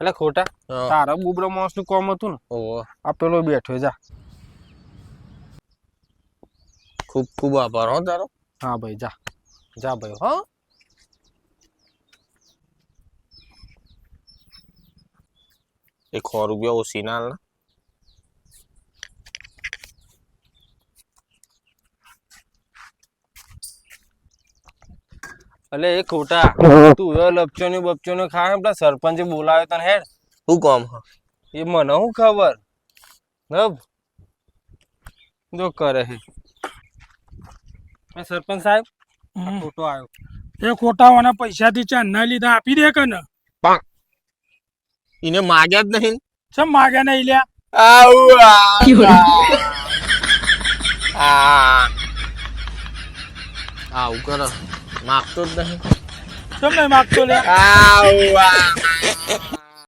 એટલે ખોટા. તારા બુબડા માણસનું કોમ હતું ને. ઓહો. આ પેલો બેઠો જા. ખૂબ ખૂબ આભાર હો તારો. હા ભાઈ જા. જા ભાઈ હો. એક સો રૂપિયા ઓછી ના એટલે એ ખોટા તું હવે લપચો ને બપચો ને ખાય પેલા સરપંચે બોલાવ્યો તને હેડ. શું કોમ એ મને શું ખબર? જો કરે હે. એ સરપંચ સાહેબ ખોટો આવ્યો એ ખોટાવાના પૈસાથી ચાંદના લીધા આપી દે કે ને એને માગ્યા જ નહીં ચમ માગ્યા નહીં લ્યા? આવું આ આવું કરે. માગતો જ નહીં. નહીં માગતો લ્યા? આવું